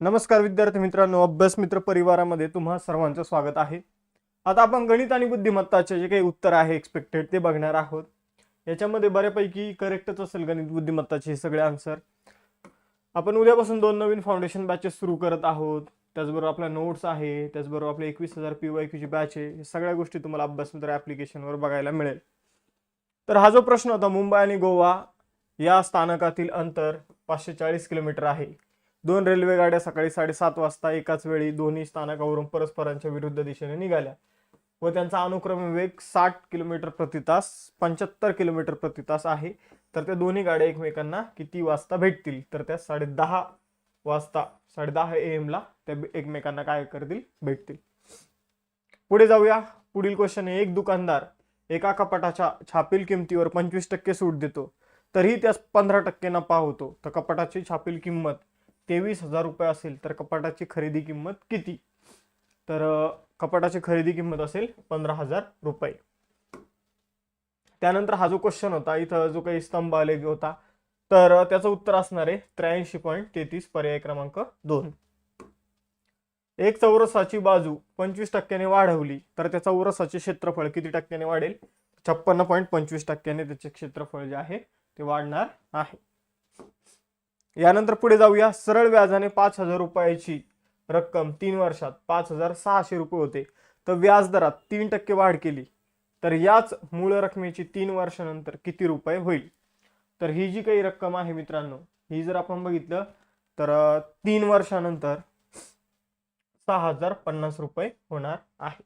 नमस्कार विद्यार्थी मित्रांनो अभ्यास मित्र परिवारामध्ये तुम्हा सर्वांचं स्वागत आहे. आता आपण गणित आणि बुद्धिमत्ताचे जे काही उत्तर आहे एक्सपेक्टेड ते बघणार आहोत. याच्यामध्ये बऱ्यापैकी करेक्टच असेल गणित बुद्धिमत्ताचे हे सगळे आन्सर आपण उद्यापासून दोन नवीन फाउंडेशन बॅचेस सुरू करत आहोत. त्याचबरोबर आपल्या नोट्स आहे त्याचबरोबर आपले एकवीस हजार पी वाय क्यूची बॅच आहे. हे सगळ्या गोष्टी तुम्हाला अभ्यास मित्र ॲप्लिकेशनवर बघायला मिळेल. तर हा जो प्रश्न होता मुंबई आणि गोवा या स्थानकातील अंतर पाचशे चाळीस किलोमीटर आहे. दोन रेल्वे गाड्या सकाळी साडेसात वाजता एकाच वेळी दोन्ही स्थानकावरून परस्परांच्या विरुद्ध दिशेने निघाल्या. व त्यांचा अनुक्रम वेग साठ किलोमीटर प्रति तास पंच्याहत्तर किलोमीटर प्रति तास आहे. तर त्या दोन्ही गाड्या एकमेकांना किती वाजता भेटतील? तर त्या साडे दहा वाजता साडे दहा ए एमला त्या एकमेकांना काय करतील? भेटतील. पुढे जाऊया. पुढील क्वेश्चन आहे एक दुकानदार एका कपाटाच्या छापील किमतीवर पंचवीस टक्के सूट देतो. तरीही त्यास पंधरा टक्के नफा होतो. तर कपाटाची छापील किंमत तेवीस हजार रुपये असेल तर कपाटाची खरेदी किंमत किती? तर कपाटाची खरेदी किंमत असेल पंधरा हजार रुपये. त्यानंतर हा जो क्वेश्चन होता इथं जो काही स्तंभ आलेख होता तर त्याचं उत्तर असणार आहे त्र्याऐंशी पॉईंट तेहतीस पर्याय क्रमांक दोन. एक चौरसाची बाजू पंचवीस टक्क्याने वाढवली तर त्या चौरसाचे क्षेत्रफळ किती टक्क्याने वाढेल? छप्पन्न पॉईंट पंचवीस टक्क्याने त्याचे क्षेत्रफळ जे आहे ते वाढणार आहे. यानंतर पुढे जाऊया सरळ व्याजाने पाच हजार रुपयाची रक्कम. तीन वर्षात पाच हजार सहाशे रुपये होते. तर व्याजदरात तीन टक्के वाढ केली. तर याच मूळ रकमेची तीन वर्षानंतर किती रुपये होईल? तर ही जी काही रक्कम आहे मित्रांनो ही जर आपण बघितलं तर तीन वर्षानंतर सहा हजार पन्नास रुपये होणार आहे.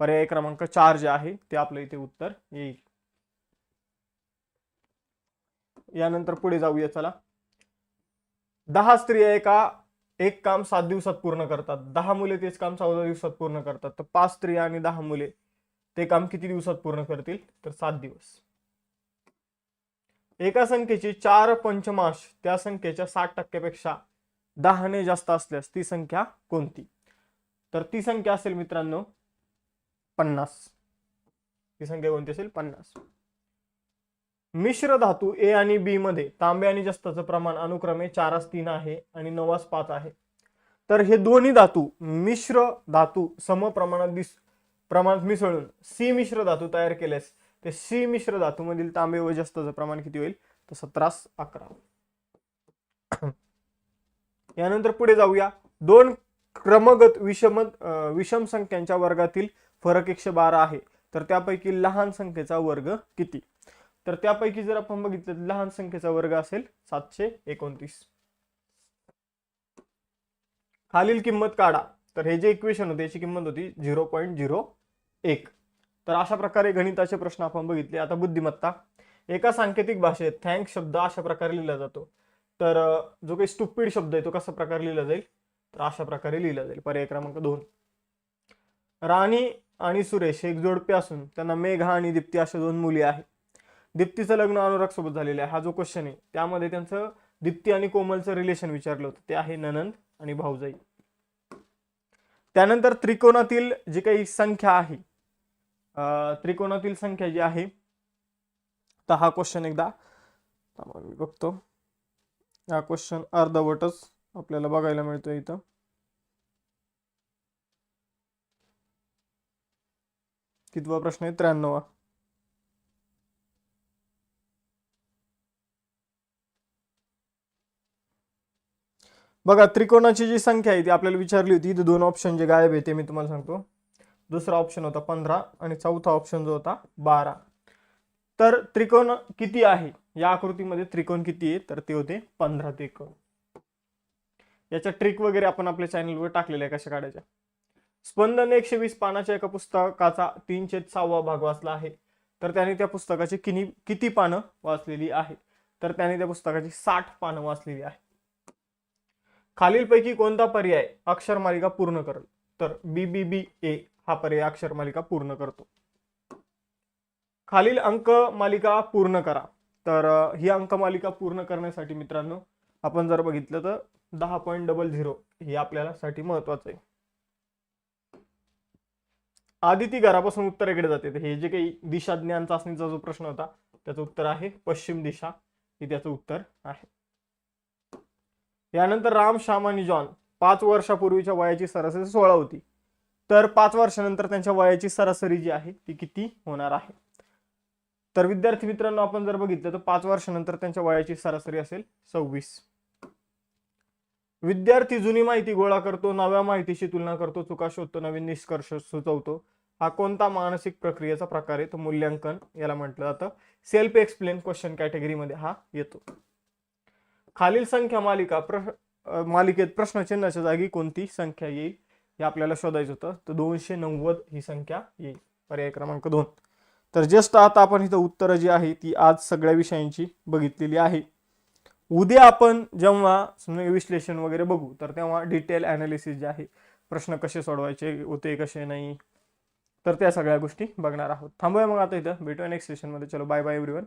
पर्याय क्रमांक चार जे आहे ते आपलं इथे उत्तर येईल. यानंतर पुढे जाऊया चला. दहा स्त्रिया एका एक काम सात दिवसात पूर्ण करतात. दहा मुले तेच काम चौदा दिवसात पूर्ण करतात. तर पाच स्त्रिया आणि दहा मुले ते काम किती दिवसात पूर्ण करतील? तर सात दिवस. एका संख्येची चार पंचमाश त्या संख्येच्या साठ टक्क्यापेक्षा दहाने जास्त असल्यास ती संख्या कोणती? तर ती संख्या असेल मित्रांनो पन्नास. ती संख्या कोणती असेल? पन्नास. मिश्र धातू ए आणि बी मध्ये तांबे आणि जस्ताचं प्रमाण अनुक्रमे चारास तीन आहे आणि नवास पाच आहे. तर हे दोन्ही धातू मिश्र धातू सम प्रमाणात दिस प्रमाणात मिसळून सी मिश्र धातू तयार केल्यास ते सी मिश्र धातू मधील तांबे व जस्ताचं प्रमाण किती होईल? तर सतरास अकरा. यानंतर पुढे जाऊया. दोन क्रमगत विषम विषम संख्यांच्या वर्गातील फरक एकशे बारा आहे. तर त्यापैकी लहान संख्येचा वर्ग किती? तर त्यापैकी जर आपण बघितलं तर लहान संख्येचा वर्ग असेल सातशे एकोणतीस. खालील किंमत काढा. तर हे जे इक्वेशन होते याची किंमत होती झिरो पॉईंट झिरो एक. तर अशा प्रकारे गणिताचे प्रश्न आपण बघितले. आता बुद्धिमत्ता. एका सांकेतिक भाषेत थँक शब्द अशा प्रकारे लिहिला जातो. तर जो काही स्टुपिड शब्द आहे तो कसा प्रकारे लिहिला जाईल? तर अशा प्रकारे लिहिला जाईल. पर्याय क्रमांक दोन. राणी आणि सुरेश एक जोडपे असून त्यांना मेघा आणि दीप्ती अशा दोन मुली आहेत. दीप्तीचं लग्न अनुराग सोबत झालेलं आहे. हा जो क्वेश्चन आहे त्यामध्ये त्यांचं दीप्ती आणि कोमलचं रिलेशन विचारलं होतं. ते आहे ननंद आणि भाऊजाई. त्यानंतर त्रिकोणातील जी काही संख्या आहे त्रिकोणातील संख्या जी आहे तर हा क्वेश्चन एकदा मी बघतो. हा क्वेश्चन अर्धवटच आपल्याला बघायला मिळतो इथं. कितवा प्रश्न आहे? त्र्याण्णवा. बघा त्रिकोणाची जी संख्या आहे ती आपल्याला विचारली होती. इथे दोन ऑप्शन जे गायब आहे ते मी तुम्हाला सांगतो. दुसरा ऑप्शन होता पंधरा आणि चौथा ऑप्शन जो होता बारा. तर त्रिकोण किती आहे? या आकृतीमध्ये त्रिकोण किती आहे? तर ते होते पंधरा त्रिकोण याच्या ट्रिक वगैरे आपण आपल्या चॅनलवर टाकलेल्या आहे कशा काढायच्या? स्पंदन एकशे वीस पानाच्या एका पुस्तकाचा तीनशे सहावा भाग वाचला आहे. तर त्याने त्या पुस्तकाची किनी किती पानं वाचलेली आहे तर त्याने त्या पुस्तकाची साठ पानं वाचलेली आहे खालीलपैकी कोणता पर्याय अक्षर मालिका पूर्ण करेल? तर बी बी बी ए हा पर्याय अक्षर मालिका पूर्ण करतो. खालील अंक मालिका पूर्ण करा. तर ही अंक मालिका पूर्ण करण्यासाठी मित्रांनो आपण जर बघितलं तर दहा पॉईंट डबल झिरो हे आपल्याला साठी महत्वाचं आहे. आदिती घरापासून उत्तरेकडे जाते. तर हे जे काही दिशा ज्ञान चाचणीचा जो प्रश्न होता त्याचं उत्तर आहे पश्चिम दिशा. हे त्याचं उत्तर आहे. यानंतर राम श्याम आणि जॉन पाच वर्षापूर्वीच्या वयाची सरासरी सोळा होती. तर पाच वर्षानंतर त्यांच्या वयाची सरासरी जी आहे ती किती होणार आहे? तर विद्यार्थी मित्रांनो आपण जर बघितलं तर पाच वर्षानंतर त्यांच्या वयाची सरासरी असेल सव्वीस. विद्यार्थी जुनी माहिती गोळा करतो नव्या माहितीशी तुलना करतो चुका शोधतो नवीन निष्कर्ष सुचवतो. हा कोणता मानसिक प्रक्रियेचा प्रकार आहे? तो मूल्यांकन याला म्हटलं जातं. सेल्फ एक्सप्लेन क्वेश्चन कॅटेगरीमध्ये हा येतो. खालील संख्या मालिका प्र मालिकेत प्रश्नचिन्हाच्या जागी कोणती संख्या येईल हे आपल्याला शोधायचं होतं. तर दोनशे नव्वद ही संख्या येईल. पर्याय क्रमांक दोन. तर जस्ट आता आपण इथं उत्तरं जी आहे ती आज सगळ्या विषयांची बघितलेली आहे. उद्या आपण जेव्हा विश्लेषण वगैरे बघू तर तेव्हा डिटेल ॲनालिसिस जे आहे प्रश्न कसे सोडवायचे होते कसे नाही तर त्या सगळ्या गोष्टी बघणार आहोत. थांबूया मग आता इथं. भेटूया नेक्स्ट सेशनमध्ये चलो बाय बाय एव्हरीवन